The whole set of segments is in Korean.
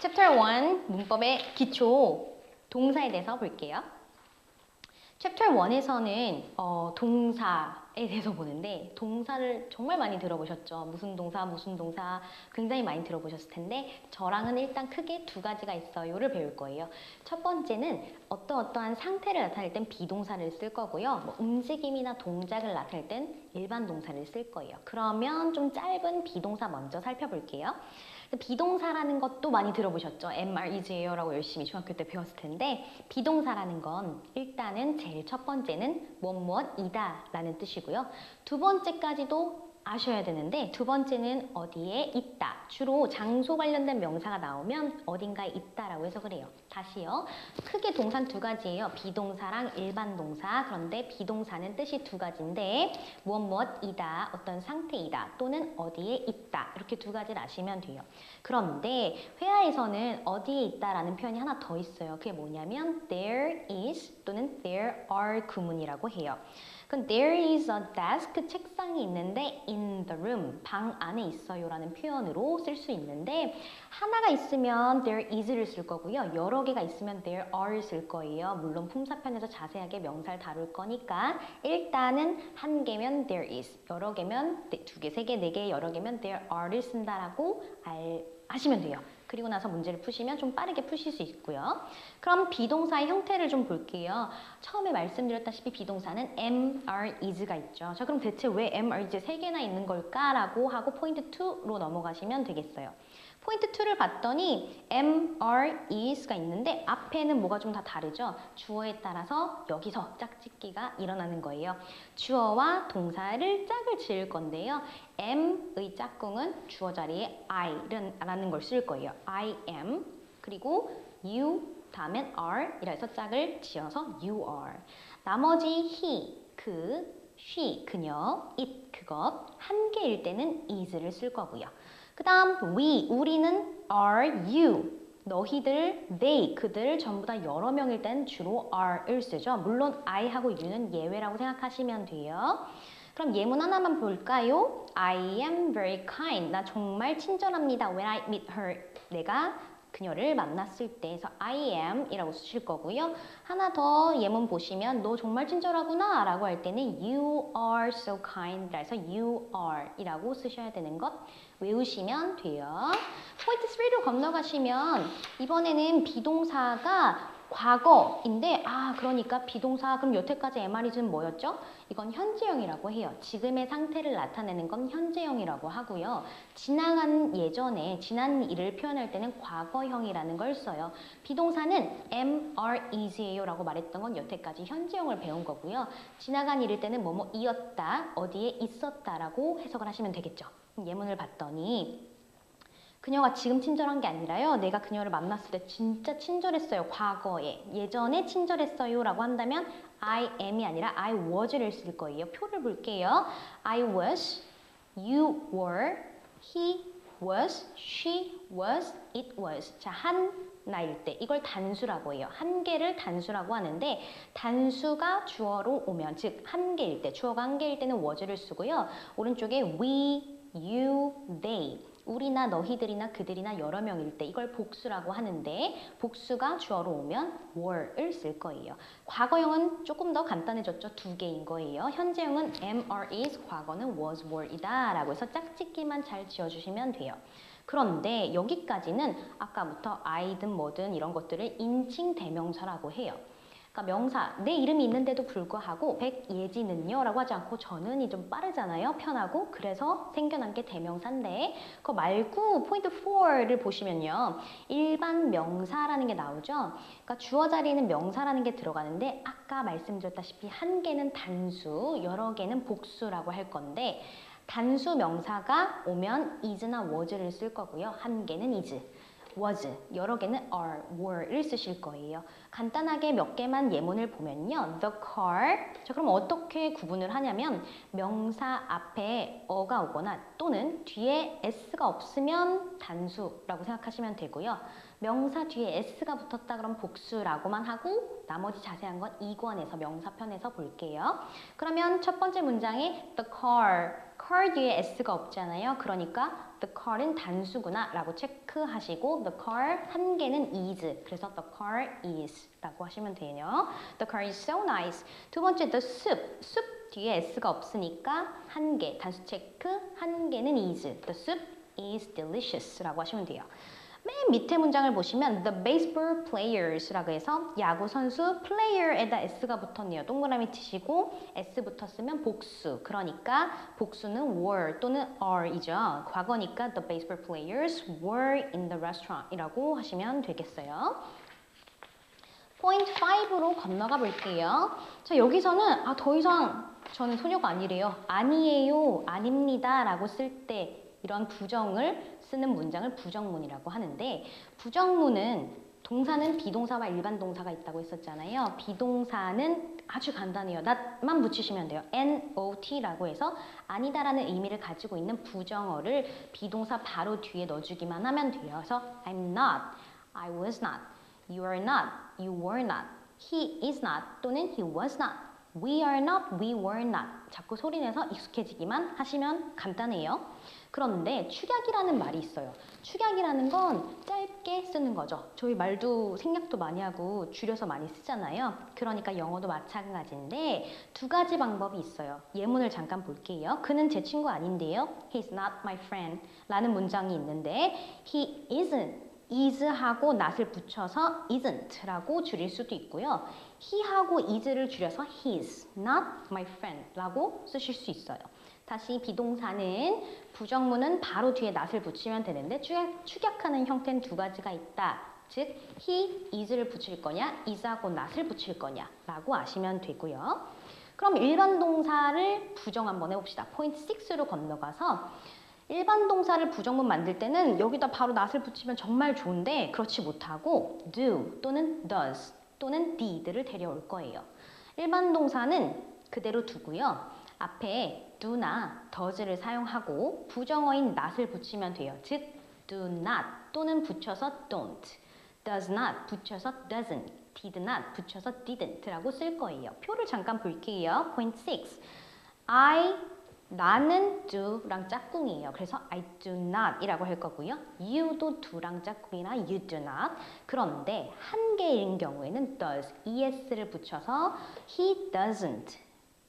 Chapter 1 문법의 기초 동사에 대해서 볼게요. Chapter 1에서는 어, 동사에 대해서 보는데 동사를 정말 많이 들어보셨죠. 무슨 동사, 무슨 동사 굉장히 많이 들어보셨을 텐데 저랑은 일단 크게 두 가지가 있어요를 배울 거예요. 첫 번째는 어떠 어떠한 상태를 나타낼 땐 비동사를 쓸 거고요. 뭐 움직임이나 동작을 나타낼 땐 일반 동사를 쓸 거예요. 그러면 좀 짧은 비동사 먼저 살펴볼게요. 비동사라는 것도 많이 들어보셨죠? MR, EG예요라고 열심히 중학교 때 배웠을 텐데 비동사라는 건 일단은 제일 첫 번째는 무엇 무엇이다 라는 뜻이고요. 두 번째까지도 아셔야 되는데 두 번째는 어디에 있다. 주로 장소 관련된 명사가 나오면 어딘가에 있다라고 해석을 해요. 다시요. 크게 동사는 두 가지예요. 비동사랑 일반 동사. 그런데 비동사는 뜻이 두 가지인데 무엇 무엇이다. 어떤 상태이다. 또는 어디에 있다. 이렇게 두 가지를 아시면 돼요. 그런데 회화에서는 어디에 있다라는 표현이 하나 더 있어요. 그게 뭐냐면 there is 또는 there are 구문이라고 해요. 그럼 there is a desk 책상이 있는데 in the room 방 안에 있어요 라는 표현으로 쓸 수 있는데 하나가 있으면 there is를 쓸 거고요 여러 개가 있으면 there are를 쓸 거예요 물론 품사편에서 자세하게 명사를 다룰 거니까 일단은 한 개면 there is 여러 개면 네, 두 개, 세 개, 네 개, 여러 개면 there are를 쓴다라고 알, 하시면 돼요. 그리고 나서 문제를 푸시면 좀 빠르게 푸실 수 있고요. 그럼 비동사의 형태를 좀 볼게요. 처음에 말씀드렸다시피 비동사는 am, are, is가 있죠. 자, 그럼 대체 왜 am, are, is 세 개나 있는 걸까라고 하고 포인트 2로 넘어가시면 되겠어요. 포인트 2를 봤더니 is가 있는데 앞에는 뭐가 좀 다 다르죠? 주어에 따라서 여기서 짝짓기가 일어나는 거예요. 주어와 동사를 짝을 지을 건데요. am의 짝꿍은 주어 자리에 I라는 걸 쓸 거예요. I am 그리고 you 다음엔 are 이라 해서 짝을 지어서 you are. 나머지 he, 그, she, 그녀, it, 그것 한 개일 때는 is를 쓸 거고요. 그 다음 we, 우리는 are you 너희들, they, 그들 전부 다 여러 명일 땐 주로 are을 쓰죠. 물론 I하고 you는 예외라고 생각하시면 돼요. 그럼 예문 하나만 볼까요? I am very kind. 나 정말 친절합니다. When I meet her. 내가 그녀를 만났을 때에서 I am 이라고 쓰실 거고요. 하나 더 예문 보시면 너 정말 친절하구나 라고 할 때는 you are so kind 라서 you are 이라고 쓰셔야 되는 것 외우시면 돼요. 포인트 3로 건너가시면 이번에는 비동사가 과거인데 아 그러니까 비동사 그럼 여태까지 MR이즈는 뭐였죠? 이건 현재형이라고 해요. 지금의 상태를 나타내는 건 현재형이라고 하고요. 지나간 예전에 지난 일을 표현할 때는 과거형이라는 걸 써요. 비동사는 am, are, is예요 라고 말했던 건 여태까지 현재형을 배운 거고요. 지나간 일일 때는 뭐뭐 이었다, 어디에 있었다 라고 해석을 하시면 되겠죠. 예문을 봤더니 그녀가 지금 친절한 게 아니라요. 내가 그녀를 만났을 때 진짜 친절했어요. 과거에. 예전에 친절했어요. 라고 한다면 I am이 아니라 I was를 쓸 거예요. 표를 볼게요. I was, you were, he was, she was, it was. 자, 한 나일 때 이걸 단수라고 해요. 한 개를 단수라고 하는데 단수가 주어로 오면 즉 한 개일 때 주어가 한 개일 때는 was를 쓰고요. 오른쪽에 we, you, they 우리나 너희들이나 그들이나 여러 명일 때 이걸 복수라고 하는데 복수가 주어로 오면 were을 쓸 거예요. 과거형은 조금 더 간단해졌죠. 두 개인 거예요. 현재형은 am, are, is, 과거는 was, were이다 라고 해서 짝짓기만 잘 지어주시면 돼요. 그런데 여기까지는 아까부터 I든 뭐든 이런 것들을 인칭 대명사라고 해요. 그러니까 명사, 내 이름이 있는데도 불구하고 백예지는요 라고 하지 않고 전은이 좀 빠르잖아요. 편하고. 그래서 생겨난 게 대명사인데 그거 말고 포인트 4를 보시면요. 일반 명사라는 게 나오죠. 그러니까 주어 자리에는 명사라는 게 들어가는데 아까 말씀드렸다시피 한 개는 단수, 여러 개는 복수라고 할 건데 단수 명사가 오면 is나 was를 쓸 거고요. 한 개는 is. Was, 여러 개는 are, were를 쓰실 거예요. 간단하게 몇 개만 예문을 보면요. The car, 자 그럼 어떻게 구분을 하냐면 명사 앞에 어가 오거나 또는 뒤에 s가 없으면 단수라고 생각하시면 되고요. 명사 뒤에 s가 붙었다 그럼 복수라고만 하고 나머지 자세한 건 2권에서 명사편에서 볼게요. 그러면 첫 번째 문장에 the car, car 뒤에 s가 없잖아요. 그러니까 the car은 단수구나 라고 체크하시고 the car 한 개는 is 그래서 the car is 라고 하시면 돼요. The car is so nice. 두 번째 the soup. soup 뒤에 s가 없으니까 한 개, 단수 체크 한 개는 is. The soup is delicious 라고 하시면 돼요. 맨 밑에 문장을 보시면 the baseball players라고 해서 야구 선수 player에다 s가 붙었네요. 동그라미 치시고 s 붙었으면 복수. 그러니까 복수는 were 또는 are이죠. 과거니까 the baseball players were in the restaurant이라고 하시면 되겠어요. 포인트 5로 건너가 볼게요. 자, 여기서는 아, 더 이상 저는 소녀가 아니래요. 아니에요, 아닙니다 라고 쓸 때 이런 부정을 쓰는 문장을 부정문이라고 하는데 부정문은 동사는 비동사와 일반 동사가 있다고 했었잖아요. 비동사는 아주 간단해요. not만 붙이시면 돼요. not 해서 아니다라는 의미를 가지고 있는 부정어를 비동사 바로 뒤에 넣어주기만 하면 돼요. 그래서 I'm not, I was not, you are not, you were not, he is not 또는 he was not, we are not, we were not 자꾸 소리내서 익숙해지기만 하시면 간단해요. 그런데 축약이라는 말이 있어요. 축약이라는 건 짧게 쓰는 거죠. 저희 말도 생략도 많이 하고 줄여서 많이 쓰잖아요. 그러니까 영어도 마찬가지인데 두 가지 방법이 있어요. 예문을 잠깐 볼게요. 그는 제 친구 아닌데요. He's not my friend 라는 문장이 있는데 He isn't is하고 not을 붙여서 isn't라고 줄일 수도 있고요. He하고 is를 줄여서 he's not my friend 라고 쓰실 수 있어요. 다시 비동사는 부정문은 바로 뒤에 not을 붙이면 되는데 축약, 축약 하는 형태는 두 가지가 있다. 즉, he, is를 붙일 거냐, is하고 not을 붙일 거냐 라고 아시면 되고요. 그럼 일반 동사를 부정 한번 해봅시다. 포인트 6로 건너가서 일반 동사를 부정문 만들 때는 여기다 바로 not을 붙이면 정말 좋은데 그렇지 못하고 do 또는 does 또는 did를 데려올 거예요. 일반 동사는 그대로 두고요. 앞에 do나 does를 사용하고 부정어인 not을 붙이면 돼요. 즉 do not 또는 붙여서 don't, does not 붙여서 doesn't, did not 붙여서 didn't라고 쓸 거예요. 표를 잠깐 볼게요. Point 6. I 나는 do랑 짝꿍이에요. 그래서 I do not 이라고 할 거고요. you도 do랑 짝꿍이나 you do not. 그런데 한 개인 경우에는 does, es를 붙여서 he doesn't.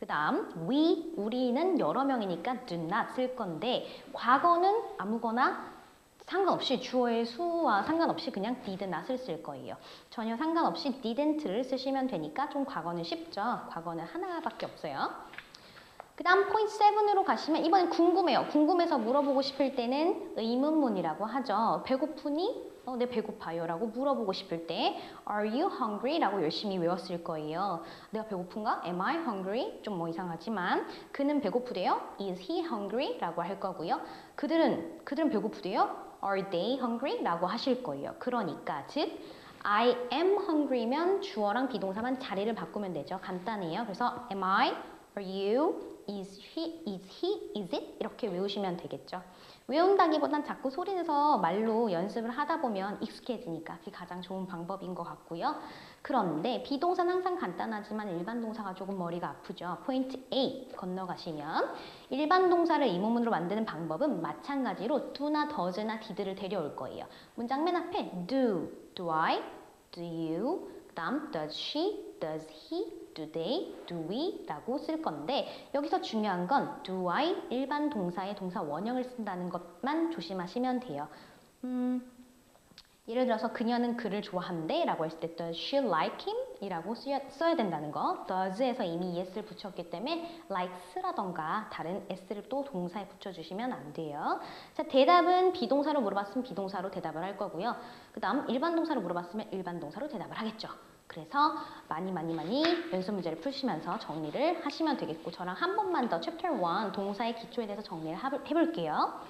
그 다음 we, 우리는 여러 명이니까 do not 쓸 건데 과거는 아무거나 상관없이 주어의 수와 상관없이 그냥 did not을 쓸 거예요. 전혀 상관없이 didn't를 쓰시면 되니까 좀 과거는 쉽죠. 과거는 하나밖에 없어요. 그 다음 포인트 7으로 가시면 이번엔 궁금해요. 궁금해서 물어보고 싶을 때는 의문문이라고 하죠. 배고프니? 어, 네 배고파요 라고 물어보고 싶을 때 Are you hungry? 라고 열심히 외웠을 거예요. 내가 배고픈가? Am I hungry? 좀 뭐 이상하지만 그는 배고프대요. Is he hungry? 라고 할 거고요. 그들은 그들은 배고프대요. Are they hungry? 라고 하실 거예요. 그러니까 즉 I am hungry면 주어랑 비동사만 자리를 바꾸면 되죠. 간단해요. 그래서 am I? Are you? Is he? Is he? Is it? 이렇게 외우시면 되겠죠. 외운다기보단 자꾸 소리내서 말로 연습을 하다 보면 익숙해지니까 그게 가장 좋은 방법인 것 같고요. 그런데 비동사는 항상 간단하지만 일반 동사가 조금 머리가 아프죠. 포인트 A 건너가시면 일반 동사를 의문문으로 만드는 방법은 마찬가지로 do나 does나 did를 데려올 거예요. 문장 맨 앞에 do, do I, do you, 그 다음 does she, does he, do they, do we 라고 쓸 건데 여기서 중요한 건 do I 일반 동사의 동사 원형을 쓴다는 것만 조심하시면 돼요. 음, 예를 들어서 그녀는 그를 좋아한대 라고 했을 때 does she like him? 이라고 써야, 된다는 거 does에서 이미 es를 붙였기 때문에 likes라던가 다른 s를 또 동사에 붙여주시면 안 돼요. 자 대답은 비동사로 물어봤으면 비동사로 대답을 할 거고요. 그 다음 일반 동사로 물어봤으면 일반 동사로 대답을 하겠죠. 그래서 많이 많이 많이 연습 문제를 푸시면서 정리를 하시면 되겠고 저랑 한 번만 더 챕터 1 동사의 기초에 대해서 정리를 해볼게요.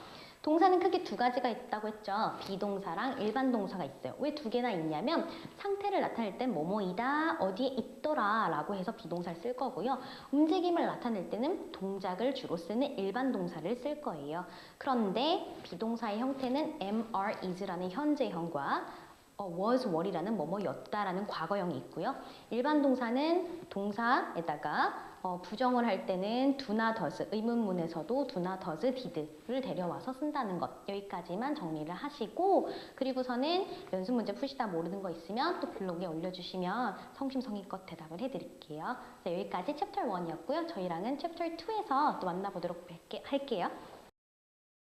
동사는 크게 두 가지가 있다고 했죠. 비동사랑 일반 동사가 있어요. 왜 두 개나 있냐면 상태를 나타낼 땐 뭐뭐이다, 어디에 있더라 라고 해서 비동사를 쓸 거고요. 움직임을 나타낼 때는 동작을 주로 쓰는 일반 동사를 쓸 거예요. 그런데 비동사의 형태는 am, are, is라는 현재형과 어, was, were이라는 뭐뭐였다라는 과거형이 있고요. 일반 동사는 동사에다가 어, 부정을 할 때는 do나 does, 의문문에서도 do나 does, did를 데려와서 쓴다는 것 여기까지만 정리를 하시고 그리고서는 연습 문제 푸시다 모르는 거 있으면 또 블로그에 올려주시면 성심성의껏 대답을 해드릴게요. 자, 여기까지 챕터 1이었고요. 저희랑은 챕터 2에서 또 만나보도록 할게- 할게요.